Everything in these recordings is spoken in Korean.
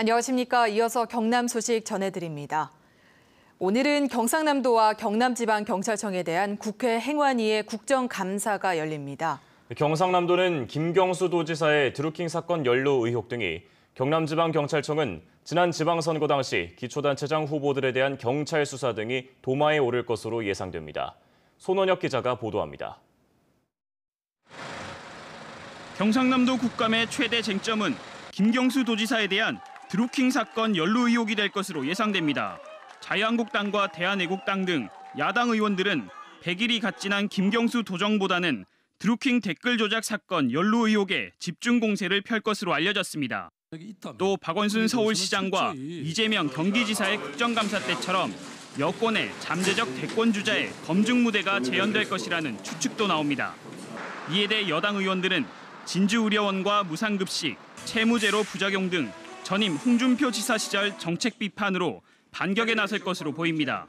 안녕하십니까. 이어서 경남 소식 전해드립니다. 오늘은 경상남도와 경남지방경찰청에 대한 국회 행안위의 국정감사가 열립니다. 경상남도는 김경수 도지사의 드루킹 사건 연루 의혹 등이 경남지방경찰청은 지난 지방선거 당시 기초단체장 후보들에 대한 경찰 수사 등이 도마에 오를 것으로 예상됩니다. 손원혁 기자가 보도합니다. 경상남도 국감의 최대 쟁점은 김경수 도지사에 대한 드루킹 사건 연루 의혹이 될 것으로 예상됩니다. 자유한국당과 대한애국당 등 야당 의원들은 100일이 갓 지난 김경수 도정보다는 드루킹 댓글 조작 사건 연루 의혹에 집중 공세를 펼 것으로 알려졌습니다. 또 박원순 서울시장과 이재명 경기지사의 국정감사 때처럼 여권의 잠재적 대권 주자의 검증 무대가 재현될 것이라는 추측도 나옵니다. 이에 대해 여당 의원들은 진주 의료원과 무상급식, 채무제로 부작용 등 전임 홍준표 지사 시절 정책 비판으로 반격에 나설 것으로 보입니다.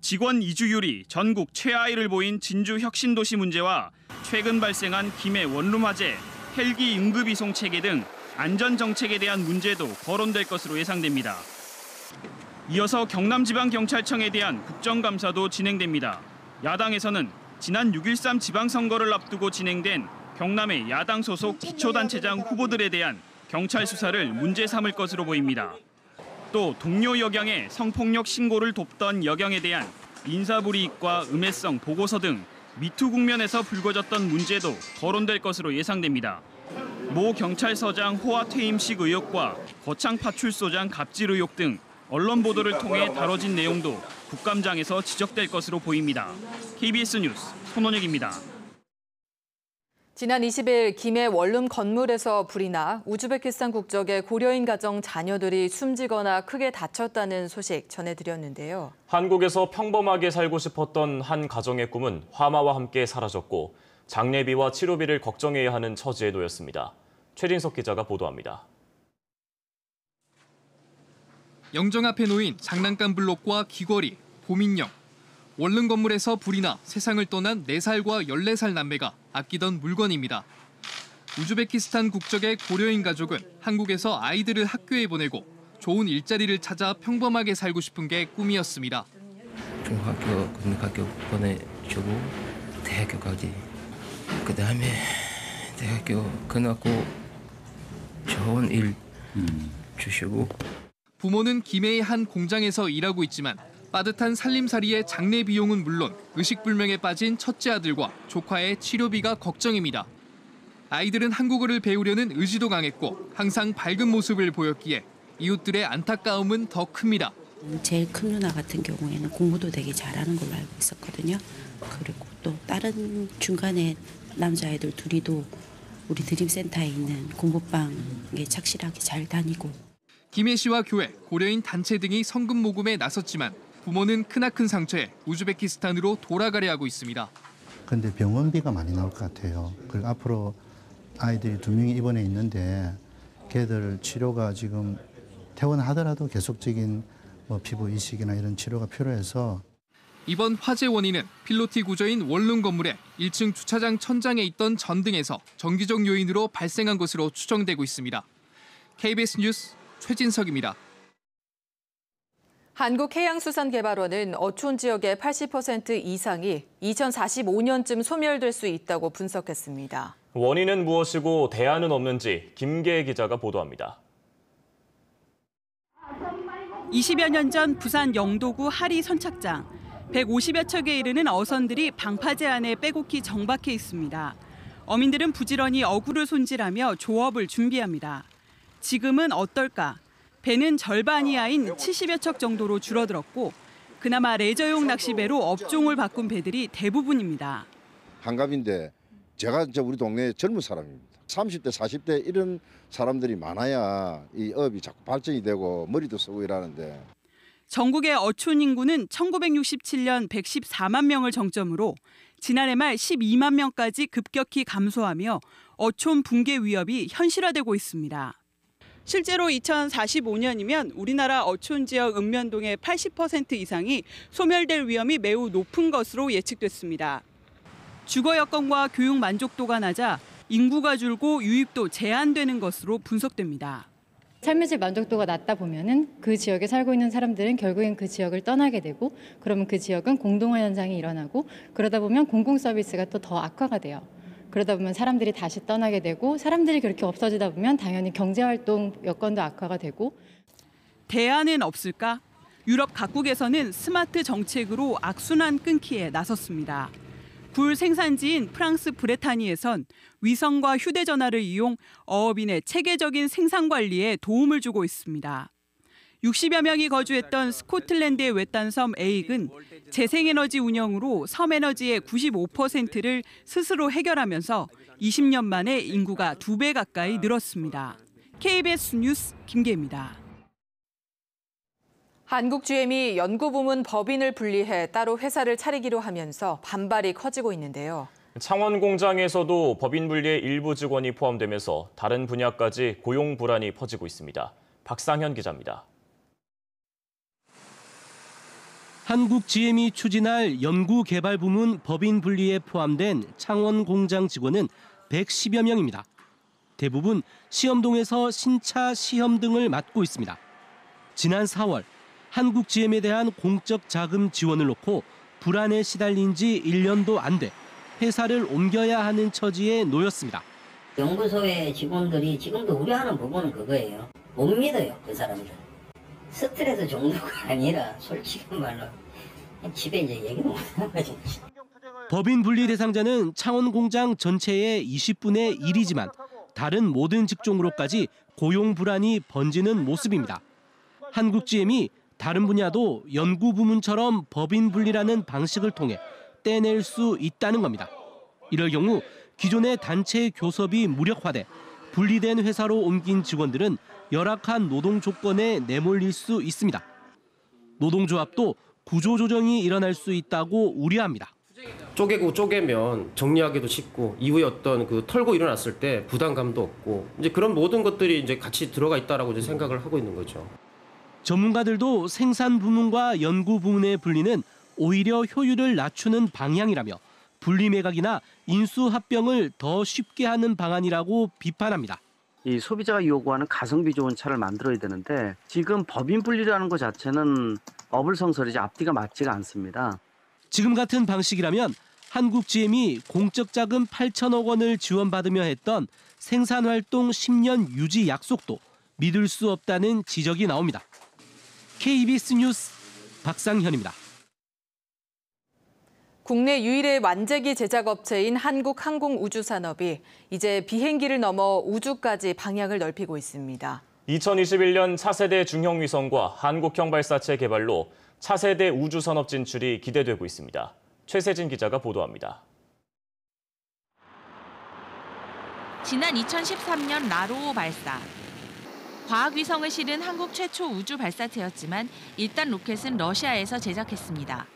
직원 이주율이 전국 최하위를 보인 진주 혁신도시 문제와 최근 발생한 김해 원룸 화재, 헬기 응급 이송 체계 등 안전 정책에 대한 문제도 거론될 것으로 예상됩니다. 이어서 경남지방경찰청에 대한 국정감사도 진행됩니다. 야당에서는 지난 6.13 지방선거를 앞두고 진행된 경남의 야당 소속 기초단체장 후보들에 대한 경찰 수사를 문제 삼을 것으로 보입니다. 또 동료 여경의 성폭력 신고를 돕던 여경에 대한 인사불이익과 음해성 보고서 등 미투 국면에서 불거졌던 문제도 거론될 것으로 예상됩니다. 모 경찰서장 호화 퇴임식 의혹과 거창 파출소장 갑질 의혹 등 언론 보도를 통해 다뤄진 내용도 국감장에서 지적될 것으로 보입니다. KBS 뉴스 손원혁입니다. 지난 20일 김해 원룸 건물에서 불이 나 우즈베키스탄 국적의 고려인 가정 자녀들이 숨지거나 크게 다쳤다는 소식 전해드렸는데요. 한국에서 평범하게 살고 싶었던 한 가정의 꿈은 화마와 함께 사라졌고 장례비와 치료비를 걱정해야 하는 처지에 놓였습니다. 최진석 기자가 보도합니다. 영정 앞에 놓인 장난감 블록과 귀걸이, 봄인형, 원룸 건물에서 불이 나 세상을 떠난 4살과 14살 남매가 아끼던 물건입니다. 우즈베키스탄 국적의 고려인 가족은 한국에서 아이들을 학교에 보내고 좋은 일자리를 찾아 평범하게 살고 싶은 게 꿈이었습니다. 중학교, 국민학교 보내주고 대학교까지 그 다음에 대학교 끝났고 좋은 일 주시고 부모는 김해의 한 공장에서 일하고 있지만 빠듯한 살림살이의 장례 비용은 물론 의식불명에 빠진 첫째 아들과 조카의 치료비가 걱정입니다. 아이들은 한국어를 배우려는 의지도 강했고 항상 밝은 모습을 보였기에 이웃들의 안타까움은 더 큽니다. 제일 큰 누나 같은 경우에는 공부도 되게 잘하는 걸로 알고 있었거든요. 그리고 또 다른 중간에 남자아이들 둘이도 우리 드림센터에 있는 공부방에 착실하게 잘 다니고 김해시와 교회, 고려인 단체 등이 성금 모금에 나섰지만 부모는 크나큰 상처에 우즈베키스탄으로 돌아가려 하고 있습니다. 근데 병원비가 많이 나올 것 같아요. 그리고 앞으로 아이들이 두 명이 입원해 있는데 걔들 치료가 지금 퇴원하더라도 계속적인 뭐 피부 이식이나 이런 치료가 필요해서 이번 화재 원인은 필로티 구조인 원룸 건물의 1층 주차장 천장에 있던 전등에서 정기적 요인으로 발생한 것으로 추정되고 있습니다. KBS 뉴스 최진석입니다. 한국해양수산개발원은 어촌 지역의 80% 이상이 2045년쯤 소멸될 수 있다고 분석했습니다. 원인은 무엇이고 대안은 없는지 김계 기자가 보도합니다. 20여 년 전 부산 영도구 하리 선착장 150여 척에 이르는 어선들이 방파제 안에 빼곡히 정박해 있습니다. 어민들은 부지런히 어구를 손질하며 조업을 준비합니다. 지금은 어떨까? 배는 절반 이하인 70여 척 정도로 줄어들었고 그나마 레저용 낚시배로 업종을 바꾼 배들이 대부분입니다. 한갑인데 제가 이제 우리 동네 젊은 사람입니다. 30대, 40대 이런 사람들이 많아야 이 업이 자꾸 발전이 되고 머리도 쓰고 이러는데 전국의 어촌 인구는 1967년 114만 명을 정점으로 지난해 말 12만 명까지 급격히 감소하며 어촌 붕괴 위협이 현실화되고 있습니다. 실제로 2045년이면 우리나라 어촌 지역 읍면동의 80% 이상이 소멸될 위험이 매우 높은 것으로 예측됐습니다. 주거 여건과 교육 만족도가 낮아 인구가 줄고 유입도 제한되는 것으로 분석됩니다. 삶의 질 만족도가 낮다 보면은 그 지역에 살고 있는 사람들은 결국엔 그 지역을 떠나게 되고 그러면 그 지역은 공동화 현상이 일어나고 그러다 보면 공공 서비스가 또 더 악화가 돼요. 그러다 보면 사람들이 다시 떠나게 되고 사람들이 그렇게 없어지다 보면 당연히 경제 활동 여건도 악화가 되고 대안은 없을까? 유럽 각국에서는 스마트 정책으로 악순환 끊기에 나섰습니다. 굴 생산지인 프랑스 브레타니에선 위성과 휴대전화를 이용 어업인의 체계적인 생산 관리에 도움을 주고 있습니다. 60여 명이 거주했던 스코틀랜드의 외딴 섬 에익은 재생에너지 운영으로 섬 에너지의 95%를 스스로 해결하면서 20년 만에 인구가 두배 가까이 늘었습니다. KBS 뉴스 김계입니다. 한국 GM이 연구부문 법인을 분리해 따로 회사를 차리기로 하면서 반발이 커지고 있는데요. 창원 공장에서도 법인 분리에 일부 직원이 포함되면서 다른 분야까지 고용 불안이 퍼지고 있습니다. 박상현 기자입니다. 한국 GM이 추진할 연구개발 부문 법인 분리에 포함된 창원 공장 직원은 110여 명입니다. 대부분 시험동에서 신차 시험 등을 맡고 있습니다. 지난 4월 한국 GM에 대한 공적 자금 지원을 놓고 불안에 시달린 지 1년도 안 돼 회사를 옮겨야 하는 처지에 놓였습니다. 연구소의 직원들이 지금도 우려하는 부분은 그거예요. 못 믿어요, 그 사람들. 스트레스 정도가 아니라 솔직히 말로 집에 이제 얘기 못하는 거지. 법인 분리 대상자는 창원 공장 전체의 20분의 1이지만 다른 모든 직종으로까지 고용 불안이 번지는 모습입니다. 한국 GM이 다른 분야도 연구 부문처럼 법인 분리라는 방식을 통해 떼낼 수 있다는 겁니다. 이럴 경우 기존의 단체 교섭이 무력화돼 분리된 회사로 옮긴 직원들은 열악한 노동 조건에 내몰릴 수 있습니다. 노동조합도 구조조정이 일어날 수 있다고 우려합니다. 쪼개고 쪼개면 정리하기도 쉽고 이후에 어떤 그 털고 일어났을 때 부담감도 없고 이제 그런 모든 것들이 이제 같이 들어가 있다라고 이제 생각을 하고 있는 거죠. 전문가들도 생산 부문과 연구 부문의 분리는 오히려 효율을 낮추는 방향이라며 분리 매각이나 인수 합병을 더 쉽게 하는 방안이라고 비판합니다. 이 소비자가 요구하는 가성비 좋은 차를 만들어야 되는데 지금 법인 분리라는 것 자체는 어불성설이지 앞뒤가 맞지가 않습니다. 지금 같은 방식이라면 한국 GM이 공적 자금 8천억 원을 지원받으며 했던 생산 활동 10년 유지 약속도 믿을 수 없다는 지적이 나옵니다. KBS 뉴스 박상현입니다. 국내 유일의 완제기 제작 업체인 한국항공우주산업이 이제 비행기를 넘어 우주까지 방향을 넓히고 있습니다. 2021년 차세대 중형위성과 한국형 발사체 개발로 차세대 우주산업 진출이 기대되고 있습니다. 최세진 기자가 보도합니다. 지난 2013년 라로우 발사. 과학위성을 실은 한국 최초 우주 발사체였지만 일단 로켓은 러시아에서 제작했습니다.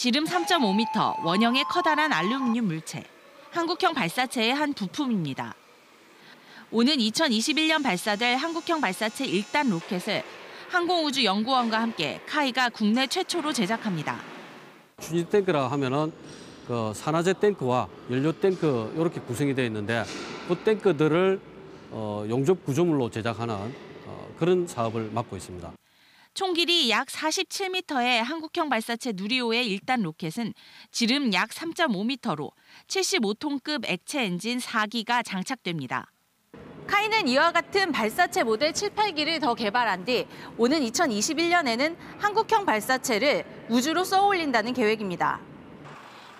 지름 3.5m, 원형의 커다란 알루미늄 물체. 한국형 발사체의 한 부품입니다. 오는 2021년 발사될 한국형 발사체 1단 로켓을 항공우주연구원과 함께 카이가 국내 최초로 제작합니다. 추진 탱크라 하면은 그 산화제 탱크와 연료 탱크 이렇게 구성이 되어 있는데 그 탱크들을 어, 용접 구조물로 제작하는 어, 그런 사업을 맡고 있습니다. 총 길이 약 47m의 한국형 발사체 누리호의 1단 로켓은 지름 약 3.5m로 75톤급 액체 엔진 4기가 장착됩니다. 카이는 이와 같은 발사체 모델 7, 8기를 더 개발한 뒤 오는 2021년에는 한국형 발사체를 우주로 쏘올린다는 계획입니다.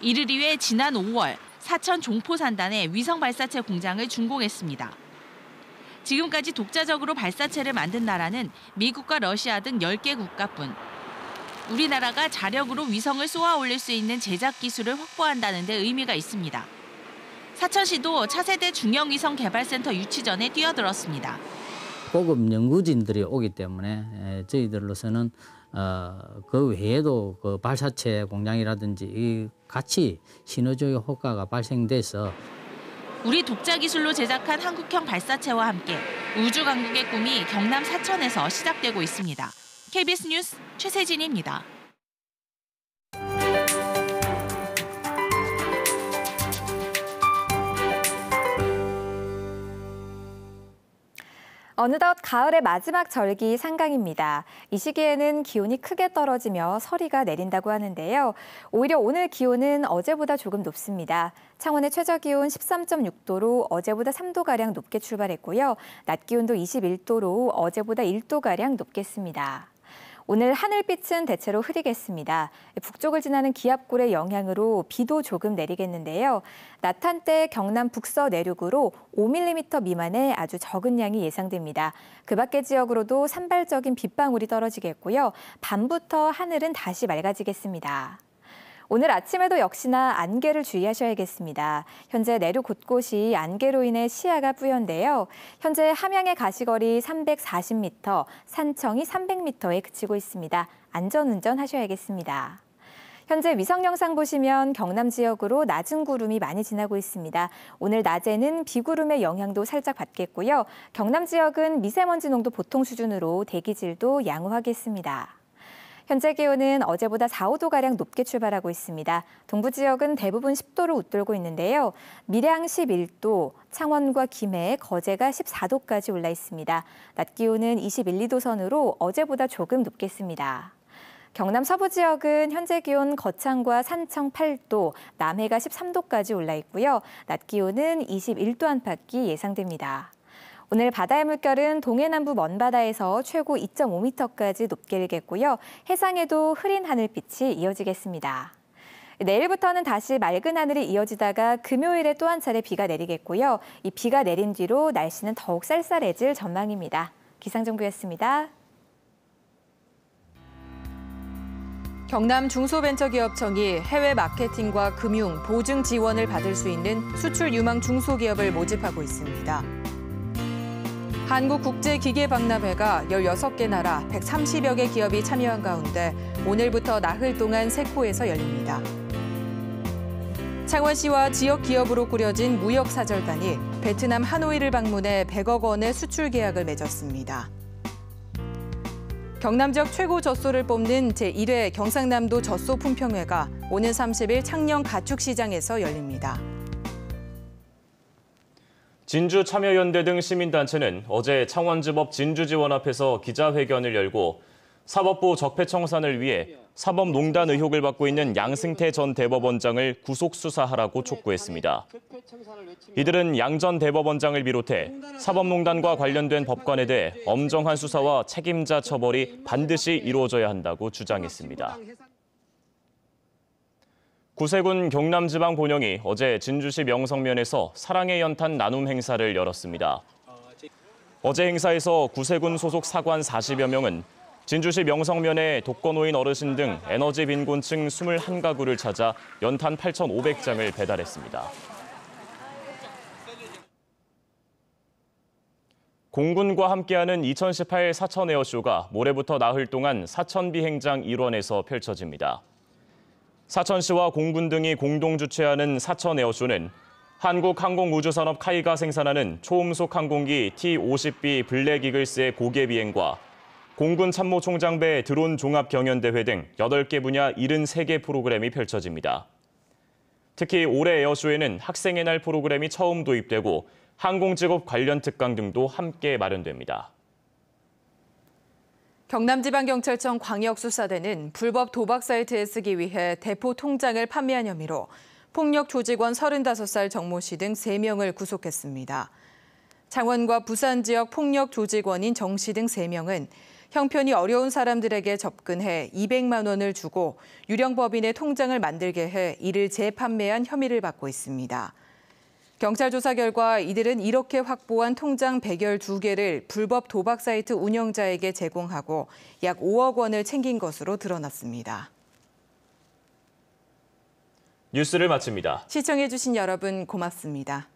이를 위해 지난 5월 사천 종포산단에 위성 발사체 공장을 준공했습니다. 지금까지 독자적으로 발사체를 만든 나라는 미국과 러시아 등 10개 국가뿐. 우리나라가 자력으로 위성을 쏘아 올릴 수 있는 제작 기술을 확보한다는 데 의미가 있습니다. 사천시도 차세대 중형위성 개발센터 유치 전에 뛰어들었습니다. 고급 연구진들이 오기 때문에 저희들로서는 어, 그 외에도 그 발사체 공장이라든지 같이 시너지의 효과가 발생돼서 우리 독자 기술로 제작한 한국형 발사체와 함께 우주 강국의 꿈이 경남 사천에서 시작되고 있습니다. KBS 뉴스 최세진입니다. 어느덧 가을의 마지막 절기 상강입니다. 이 시기에는 기온이 크게 떨어지며 서리가 내린다고 하는데요. 오히려 오늘 기온은 어제보다 조금 높습니다. 창원의 최저 기온 13.6도로 어제보다 3도가량 높게 출발했고요. 낮 기온도 21도로 어제보다 1도가량 높겠습니다. 오늘 하늘빛은 대체로 흐리겠습니다. 북쪽을 지나는 기압골의 영향으로 비도 조금 내리겠는데요. 낮 한때 경남 북서 내륙으로 5mm 미만의 아주 적은 양이 예상됩니다. 그 밖의 지역으로도 산발적인 빗방울이 떨어지겠고요. 밤부터 하늘은 다시 맑아지겠습니다. 오늘 아침에도 역시나 안개를 주의하셔야겠습니다. 현재 내륙 곳곳이 안개로 인해 시야가 뿌연데요. 현재 함양의 가시거리 340m, 산청이 300m에 그치고 있습니다. 안전운전 하셔야겠습니다. 현재 위성 영상 보시면 경남 지역으로 낮은 구름이 많이 지나고 있습니다. 오늘 낮에는 비구름의 영향도 살짝 받겠고요. 경남 지역은 미세먼지 농도 보통 수준으로 대기질도 양호하겠습니다. 현재 기온은 어제보다 4, 5도가량 높게 출발하고 있습니다. 동부 지역은 대부분 10도를 웃돌고 있는데요. 밀양 11도, 창원과 김해, 거제가 14도까지 올라 있습니다. 낮 기온은 21, 2도 선으로 어제보다 조금 높겠습니다. 경남 서부 지역은 현재 기온 거창과 산청 8도, 남해가 13도까지 올라 있고요. 낮 기온은 21도 안팎이 예상됩니다. 오늘 바다의 물결은 동해남부 먼바다에서 최고 2.5m까지 높게 일겠고요. 해상에도 흐린 하늘빛이 이어지겠습니다. 내일부터는 다시 맑은 하늘이 이어지다가 금요일에 또 한 차례 비가 내리겠고요. 이 비가 내린 뒤로 날씨는 더욱 쌀쌀해질 전망입니다. 기상정보였습니다. 경남 중소벤처기업청이 해외 마케팅과 금융, 보증 지원을 받을 수 있는 수출 유망 중소기업을 모집하고 있습니다. 한국국제기계박람회가 16개 나라 130여 개 기업이 참여한 가운데 오늘부터 나흘 동안 세코에서 열립니다. 창원시와 지역 기업으로 꾸려진 무역사절단이 베트남 하노이를 방문해 100억 원의 수출 계약을 맺었습니다. 경남 지역 최고 젖소를 뽑는 제1회 경상남도 젖소 품평회가 오는 30일 창녕 가축시장에서 열립니다. 진주 참여연대 등 시민단체는 어제 창원지법 진주지원 앞에서 기자회견을 열고 사법부 적폐청산을 위해 사법농단 의혹을 받고 있는 양승태 전 대법원장을 구속 수사하라고 촉구했습니다. 이들은 양 전 대법원장을 비롯해 사법농단과 관련된 법관에 대해 엄정한 수사와 책임자 처벌이 반드시 이루어져야 한다고 주장했습니다. 구세군 경남지방 본영이 어제 진주시 명성면에서 사랑의 연탄 나눔 행사를 열었습니다. 어제 행사에서 구세군 소속 사관 40여 명은 진주시 명성면의 독거노인 어르신 등 에너지 빈곤층 21가구를 찾아 연탄 8,500장을 배달했습니다. 공군과 함께하는 2018 사천 에어쇼가 모레부터 나흘 동안 사천 비행장 일원에서 펼쳐집니다. 사천시와 공군 등이 공동 주최하는 사천 에어쇼는 한국항공우주산업 카이가 생산하는 초음속 항공기 T-50B 블랙 이글스의 고개 비행과 공군 참모총장배 드론 종합 경연대회 등 8개 분야 73개 프로그램이 펼쳐집니다. 특히 올해 에어쇼에는 학생의 날 프로그램이 처음 도입되고 항공직업 관련 특강 등도 함께 마련됩니다. 경남지방경찰청 광역수사대는 불법 도박 사이트에 쓰기 위해 대포 통장을 판매한 혐의로 폭력 조직원 35살 정모 씨 등 3명을 구속했습니다. 창원과 부산 지역 폭력 조직원인 정 씨 등 3명은 형편이 어려운 사람들에게 접근해 200만 원을 주고 유령 법인의 통장을 만들게 해 이를 재판매한 혐의를 받고 있습니다. 경찰 조사 결과 이들은 이렇게 확보한 통장 112개를 불법 도박 사이트 운영자에게 제공하고 약 5억 원을 챙긴 것으로 드러났습니다. 뉴스를 마칩니다. 시청해주신 여러분 고맙습니다.